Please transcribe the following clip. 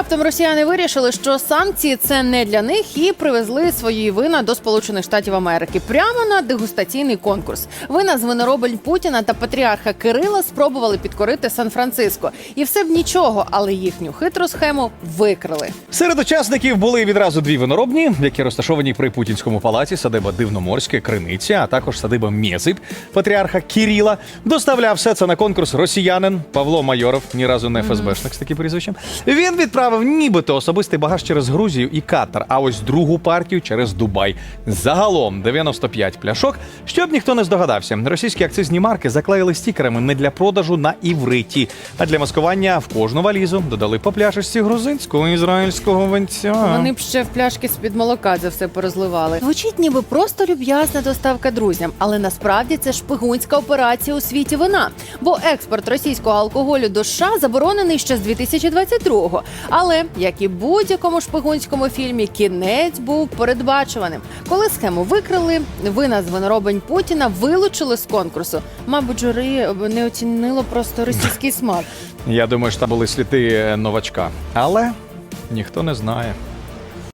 раптом росіяни вирішили, що санкції це не для них, і привезли свої вина до Сполучених Штатів Америки прямо на дегустаційний конкурс. Вина з виноробень Путіна та патріарха Кирила спробували підкорити Сан-Франциско, і все б нічого, але їхню хитру схему викрили. Серед учасників були відразу дві виноробні, які розташовані при Путінському палаці, садиба Дивноморське, Криниця, а також садиба Мєсип, патріарха Кіріла. Доставляв все це на конкурс росіянин Павло Майоров, ні разу не ФСБшник з таким прізвищем. Він відправив нібито особистий багаж через Грузію і Катар, а ось другу партію через Дубай. Загалом 95 пляшок. Щоб ніхто не здогадався, російські акцизні марки заклеїли стікерами не для продажу на івриті, а для маскування в кожну валізу додали по пляшечці грузинського ізраїльського венця. Вони б ще в пляшки з-під молока це все порозливали. Звучить ніби просто люб'язна доставка друзям, але насправді це шпигунська операція у світі вина. Бо експорт російського алкоголю до США заборонений ще з 2022-го. Але як і будь-якому шпигунському фільмі, кінець був передбачуваним. Коли схему викрили, вина названо робень Путіна вилучили з конкурсу. Мабуть, журі не оцінило просто російський смак. Я думаю, що там були сліди новачка, але ніхто не знає.